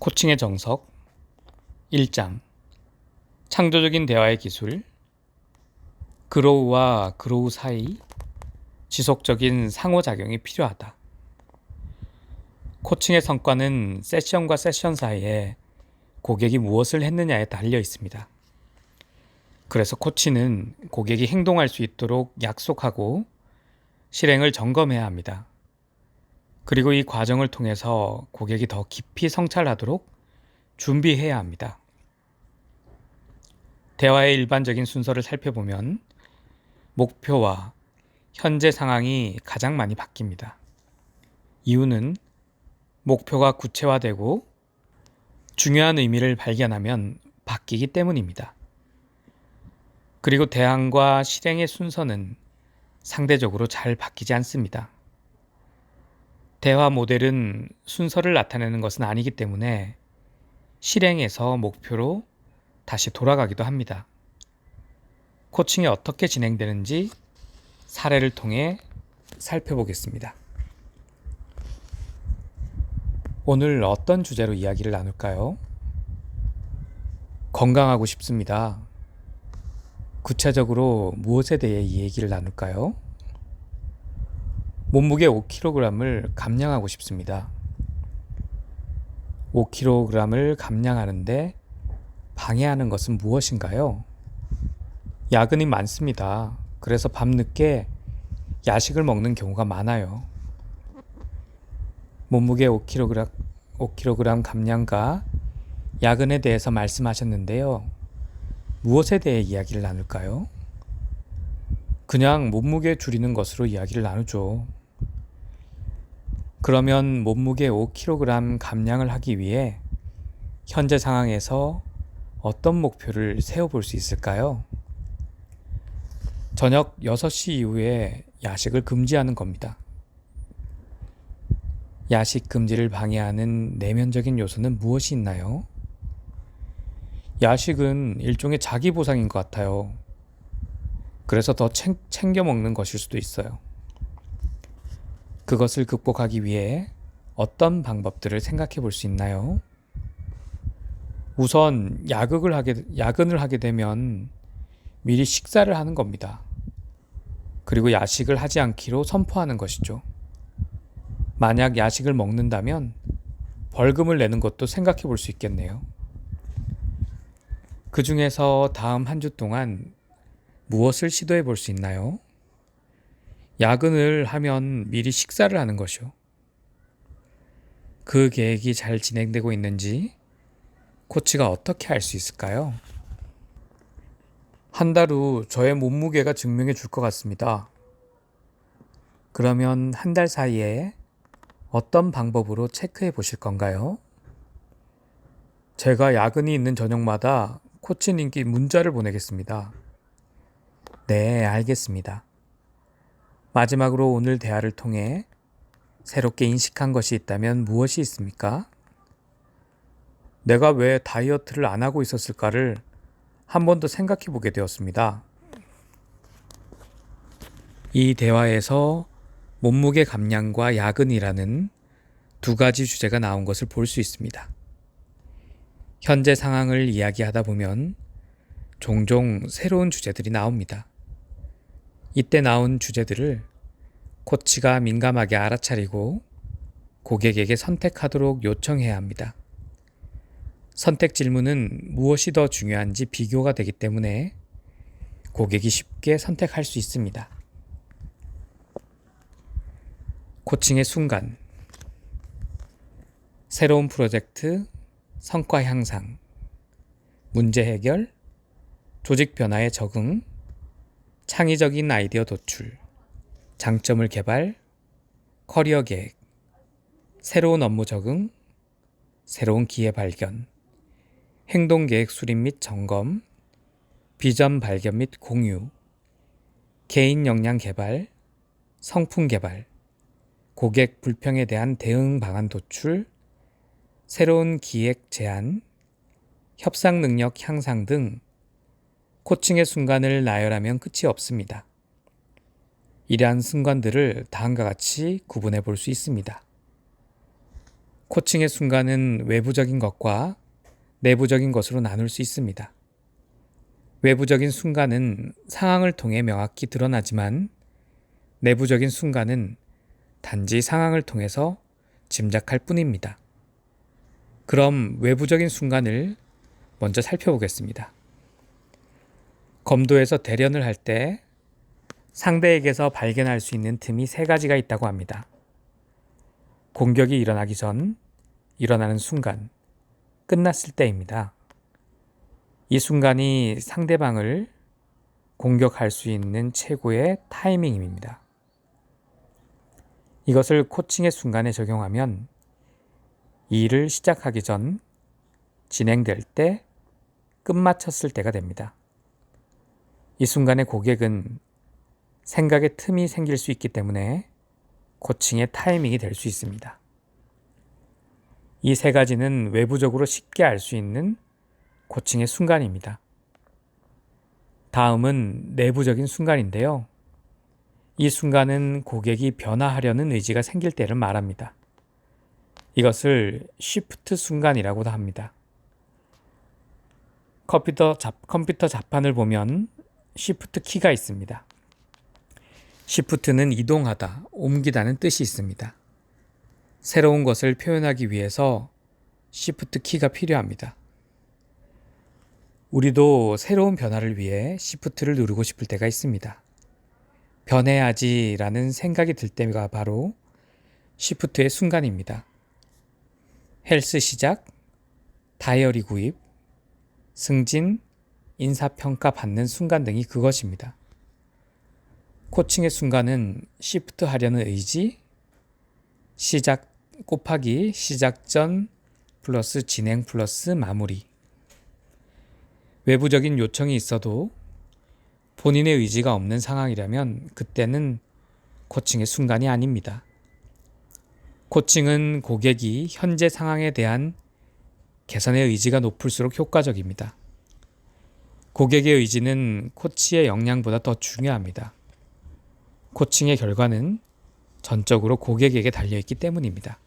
코칭의 정석 1장 창조적인 대화의 기술 그로우와 그로우 사이 지속적인 상호작용이 필요하다. 코칭의 성과는 세션과 세션 사이에 고객이 무엇을 했느냐에 달려 있습니다. 그래서 코치는 고객이 행동할 수 있도록 약속하고 실행을 점검해야 합니다. 그리고 이 과정을 통해서 고객이 더 깊이 성찰하도록 준비해야 합니다. 대화의 일반적인 순서를 살펴보면 목표와 현재 상황이 가장 많이 바뀝니다. 이유는 목표가 구체화되고 중요한 의미를 발견하면 바뀌기 때문입니다. 그리고 대안과 실행의 순서는 상대적으로 잘 바뀌지 않습니다. 대화 모델은 순서를 나타내는 것은 아니기 때문에 실행에서 목표로 다시 돌아가기도 합니다. 코칭이 어떻게 진행되는지 사례를 통해 살펴보겠습니다. 오늘 어떤 주제로 이야기를 나눌까요? 건강하고 싶습니다. 구체적으로 무엇에 대해 이 얘기를 나눌까요? 몸무게 5kg을 감량하고 싶습니다. 5kg을 감량하는데 방해하는 것은 무엇인가요? 야근이 많습니다. 그래서 밤늦게 야식을 먹는 경우가 많아요. 몸무게 5kg, 5kg 감량과 야근에 대해서 말씀하셨는데요. 무엇에 대해 이야기를 나눌까요? 그냥 몸무게 줄이는 것으로 이야기를 나누죠. 그러면 몸무게 5kg 감량을 하기 위해 현재 상황에서 어떤 목표를 세워볼 수 있을까요? 저녁 6시 이후에 야식을 금지하는 겁니다. 야식 금지를 방해하는 내면적인 요소는 무엇이 있나요? 야식은 일종의 자기 보상인 것 같아요. 그래서 더 챙겨 먹는 것일 수도 있어요. 그것을 극복하기 위해 어떤 방법들을 생각해 볼 수 있나요? 우선 야극을 하게 야근을 하게 되면 미리 식사를 하는 겁니다. 그리고 야식을 하지 않기로 선포하는 것이죠. 만약 야식을 먹는다면 벌금을 내는 것도 생각해 볼 수 있겠네요. 그 중에서 다음 한 주 동안 무엇을 시도해 볼 수 있나요? 야근을 하면 미리 식사를 하는 것이요. 그 계획이 잘 진행되고 있는지 코치가 어떻게 할수 있을까요? 한 달 후 저의 몸무게가 증명해 줄 것 같습니다. 그러면 한 달 사이에 어떤 방법으로 체크해 보실 건가요? 제가 야근이 있는 저녁마다 코치님께 문자를 보내겠습니다. 네, 알겠습니다. 마지막으로 오늘 대화를 통해 새롭게 인식한 것이 있다면 무엇이 있습니까? 내가 왜 다이어트를 안 하고 있었을까를 한 번 더 생각해 보게 되었습니다. 이 대화에서 몸무게 감량과 야근이라는 두 가지 주제가 나온 것을 볼 수 있습니다. 현재 상황을 이야기하다 보면 종종 새로운 주제들이 나옵니다. 이때 나온 주제들을 코치가 민감하게 알아차리고 고객에게 선택하도록 요청해야 합니다. 선택 질문은 무엇이 더 중요한지 비교가 되기 때문에 고객이 쉽게 선택할 수 있습니다. 코칭의 순간 새로운 프로젝트 성과 향상 문제 해결 조직 변화에 적응 창의적인 아이디어 도출 장점을 개발 커리어 계획 새로운 업무 적응 새로운 기회 발견 행동 계획 수립 및 점검, 비전 발견 및 공유, 개인 역량 개발, 성품 개발, 고객 불평에 대한 대응 방안 도출, 새로운 기획 제안, 협상 능력 향상 등 코칭의 순간을 나열하면 끝이 없습니다. 이러한 순간들을 다음과 같이 구분해 볼 수 있습니다. 코칭의 순간은 외부적인 것과 내부적인 것으로 나눌 수 있습니다. 외부적인 순간은 상황을 통해 명확히 드러나지만 내부적인 순간은 단지 상황을 통해서 짐작할 뿐입니다. 그럼 외부적인 순간을 먼저 살펴보겠습니다. 검도에서 대련을 할 때 상대에게서 발견할 수 있는 틈이 세 가지가 있다고 합니다. 공격이 일어나기 전, 일어나는 순간, 끝났을 때입니다. 이 순간이 상대방을 공격할 수 있는 최고의 타이밍입니다. 이것을 코칭의 순간에 적용하면 일을 시작하기 전, 진행될 때, 끝마쳤을 때가 됩니다. 이 순간에 고객은 생각의 틈이 생길 수 있기 때문에 코칭의 타이밍이 될 수 있습니다. 이 세 가지는 외부적으로 쉽게 알 수 있는 코칭의 순간입니다. 다음은 내부적인 순간인데요. 이 순간은 고객이 변화하려는 의지가 생길 때를 말합니다. 이것을 쉬프트 순간이라고도 합니다. 컴퓨터, 잡, 컴퓨터 자판을 보면 쉬프트 키가 있습니다. 쉬프트는 이동하다, 옮기다는 뜻이 있습니다. 새로운 것을 표현하기 위해서 쉬프트 키가 필요합니다. 우리도 새로운 변화를 위해 쉬프트를 누르고 싶을 때가 있습니다. 변해야지라는 생각이 들 때가 바로 쉬프트의 순간입니다. 헬스 시작, 다이어리 구입, 승진, 인사평가 받는 순간 등이 그것입니다. 코칭의 순간은 시프트 하려는 의지, 시작 곱하기 시작 전 플러스 진행 플러스 마무리. 외부적인 요청이 있어도 본인의 의지가 없는 상황이라면 그때는 코칭의 순간이 아닙니다. 코칭은 고객이 현재 상황에 대한 개선의 의지가 높을수록 효과적입니다. 고객의 의지는 코치의 역량보다 더 중요합니다. 코칭의 결과는 전적으로 고객에게 달려있기 때문입니다.